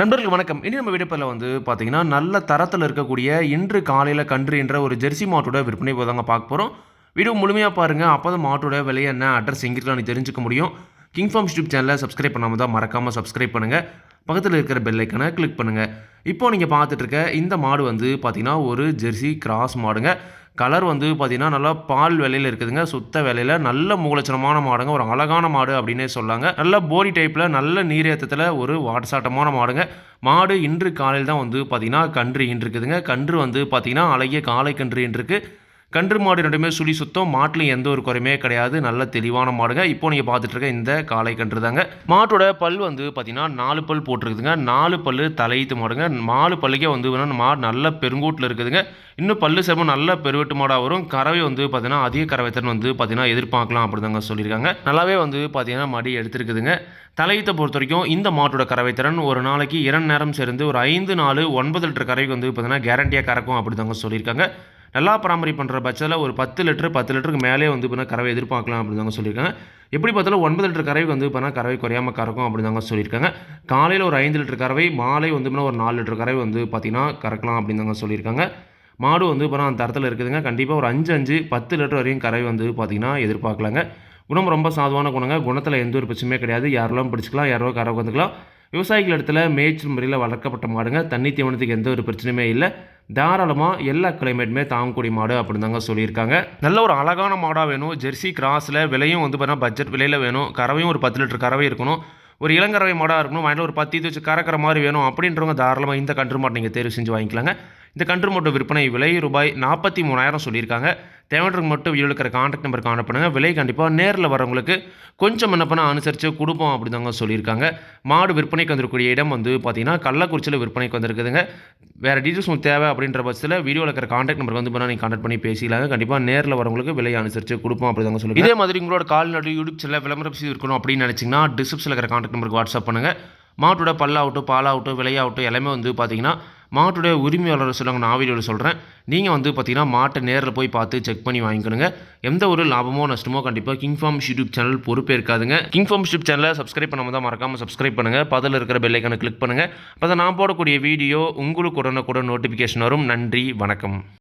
நண்பர்கள் வணக்கம். இனி நம்ம விடுப்பில் வந்து பார்த்தீங்கன்னா நல்ல தரத்தில் இருக்கக்கூடிய இன்று காலையில் கன்று என்ற ஒரு ஜெர்சி மாட்டோட விற்பனை போதாங்க பார்க்க போகிறோம் வீடியோ முழுமையாக பாருங்கள் அப்போ தான் மாட்டோட விலை என்ன அட்ரஸ் எங்கிருக்கலாம் தெரிஞ்சுக்க முடியும். கிங் ஃபார்ம் யூடியூப் சேனலை சப்ஸ்கிரைப் பண்ணாமல் தான் மறக்காமல் சப்ஸ்கிரைப் பண்ணுங்கள் பக்கத்தில் இருக்கிற பெல் ஐக்கனை கிளிக் பண்ணுங்கள் இப்போ நீங்கள் பார்த்துட்டு இருக்க இந்த மாடு வந்து பார்த்தீங்கன்னா ஒரு ஜெர்சி கிராஸ் மாடுங்க. கலர் வந்து பார்த்தீங்கன்னா நல்லா பால் விலையில் இருக்குதுங்க. சுத்த விலையில் நல்ல மூலச்சனமான மாடுங்க. ஒரு அழகான மாடு அப்படின்னே சொல்லாங்க. நல்ல போடி டைப்பில் நல்ல நீரேத்தத்தில் ஒரு வாட்சாட்டமான மாடுங்க. மாடு இன்று காலையில் தான் வந்து பார்த்திங்கன்னா கன்று ஈன்றிருக்குதுங்க. கன்று வந்து பார்த்திங்கன்னா அழகிய காலை கன்று ஈன்றிருக்கு. கன்று மாடு ரெண்டுமே சுழி சுத்தம். மாட்டிலும் எந்த ஒரு குறையுமே கிடையாது. நல்ல தெளிவான மாடுங்க. இப்போ நீங்கள் பார்த்துட்டு இருக்க இந்த காளை கன்று தாங்க. மாட்டோட பல் வந்து பார்த்தீங்கன்னா நாலு பல் போட்டிருக்குதுங்க. நாலு பல் தலையீத்து மாடுங்க. நாலு பல்லுக்கே வந்து மாடு நல்ல பெருங்கூட்டில் இருக்குதுங்க. இன்னும் பல்லு சேமம் நல்ல பெருவெட்டு மாடாக வரும். கறவை வந்து பார்த்தீங்கன்னா அதிக கறவை திறன் வந்து பார்த்தீங்கன்னா எதிர்பார்க்கலாம் அப்படிதாங்க சொல்லியிருக்காங்க. நல்லாவே வந்து பார்த்தீங்கன்னா மடி எடுத்திருக்குதுங்க. தலையீத்தை பொறுத்த வரைக்கும் இந்த மாட்டோட கறவை திறன் ஒரு நாளைக்கு இரண்டு நேரம் சேர்ந்து ஒரு ஐந்து நாலு ஒன்பது லிட்டர் கறவைக்கு வந்து பார்த்தீங்கன்னா கேரண்டியாக கறக்கும் அப்படி தாங்க சொல்லியிருக்காங்க. நல்லா பராமரிப்பு பண்ணுற பட்சத்தில் ஒரு பத்து லிட்டர் பத்து லிட்டருக்கு மேலே வந்து பார்த்தீங்கன்னா கறவை எதிர்பார்க்கலாம் அப்படின்னு தாங்க சொல்லியிருக்காங்க. எப்படி பார்த்தாலும் ஒன்பது லிட்டர் கறவை வந்து பார்த்தீங்கன்னா கறவை குறையாமல் கறக்கும் அப்படின்னு தாங்க சொல்லியிருக்காங்க. காலையில் ஒரு ஐந்து லிட்டர் கறவை மாலை வந்து ஒரு நாலு லிட்டர் கறவை வந்து பார்த்திங்கன்னா கறக்கலாம் அப்படின்னு தாங்க சொல்லியிருக்காங்க. மாடு வந்து இப்போ அந்த தரத்தில் இருக்குதுங்க. கண்டிப்பாக ஒரு அஞ்சு அஞ்சு பத்து லிட்டர் வரையும் கறவை வந்து பார்த்திங்கன்னா எதிர்பார்க்கலாங்க. குணம் ரொம்ப சாதுவான குணங்க. குணத்தில் எந்த ஒரு பிரச்சனையுமே கிடையாது. யாரெல்லாம் பிடிச்சிக்கலாம் யாரோ கறவை வந்துக்கலாம் விவசாயிகள் இடத்துல மேய்ச்சல் முறையில் வளர்க்கப்பட்ட மாடுங்க. தண்ணி தீவனத்துக்கு எந்த ஒரு பிரச்சனையுமே இல்லை. தாராளமாக எல்லா கிளைமேட்டுமே தாங்கக்கூடிய மாடு அப்படின்னு தாங்க சொல்லியிருக்காங்க. நல்ல ஒரு அழகான மாடாக வேணும். ஜெர்சி கிராஸில் விலையும் வந்து பார்த்தீங்கன்னா பட்ஜெட் விலையில் வேணும். கறவையும் ஒரு பத்து லிட்டர் கறவை இருக்கணும். ஒரு இளங்கறவை மாடாக இருக்கணும். அதில் ஒரு பத்து இது வச்சு கறக்கிற மாதிரி வேணும் அப்படின்றவங்க தாராளமாக இந்த கன்று மாட்டை நீங்கள் தேர்வு செஞ்சு வாங்கிக்கலாங்க. இந்த கன்று மூட்டை விற்பனை விலை ரூபாய் நாற்பத்தி மூணாயிரம் சொல்லியிருக்காங்க. தேவைன்றவங்க மட்டும் வீடியோ இருக்கிற கான்டாக்ட் நம்பருக்கு காணப்படுங்க விலை கண்டிப்பாக நேரில் வரவங்களுக்கு கொஞ்சம் என்ன பண்ணால் அனுசரித்து கொடுப்போம் அப்படி தாங்க சொல்லியிருக்காங்க. மாடு விற்பனைக்கு வந்திருக்கக்கூடிய இடம் வந்து பார்த்தீங்கன்னா கள்ளக்குறிச்சியில் விற்பனைக்கு வந்திருக்குதுங்க. வேறு டீட்டெயில்ஸ் உங்களுக்கு தேவை அப்படின்ற பட்சத்தில் வீடியோவில் இருக்கிற காண்டாக்ட் நம்பருக்கு வந்து பண்ணால் நீங்கள் காண்டக்ட் பண்ணி பேசிக்கலாங்க. கண்டிப்பாக நேரில் வரவங்களுக்கு விலை அனுசரித்து கொடுப்போம் அப்படி தாங்க சொல்லுங்கள் இதே மாதிரி உங்களோட கால்நடை யூடியூப் சேனல் விளம்பரம் செய்து இருக்கணும் அப்படின்னு நினச்சிங்கன்னா டிஸ்கிரிப்ஷனில் இருக்கிற காண்டாக்ட் நம்பருக்கு வாட்ஸ்அப் பண்ணுங்கள் மாட்டோட பல்லாகட்டும் பாலாகட்டும் விலையாகட்டும் எல்லாமே வந்து பார்த்திங்கன்னா மாட்டுடைய உரிமையாளர் சொல்லுவாங்க நான் வீடியோவில் சொல்கிறேன் நீங்கள் வந்து பார்த்தீங்கன்னா மாட்டை நேரில் போய் பார்த்து செக் பண்ணி வாங்கிக்கணுங்க. எந்த ஒரு லாபமோ நஷ்டமோ கண்டிப்பாக கிங் ஃபார்ம் யூடியூப் சேனல் பொறுப்பே இருக்காதுங்க கிங் ஃபார்ம் யூடியூப் சேனலை சப்ஸ்கிரைப் பண்ணாமல் தான் மறக்காமல் சப்ஸ்கிரைப் பண்ணுங்கள் பதில் இருக்கிற பெல்லைக்கான கிளிக் பண்ணுங்கள் அப்போ நான் போடக்கூடிய வீடியோ உங்களுக்கு உடனுக்குடன் நோட்டிஃபிகேஷன் வரும். நன்றி வணக்கம்.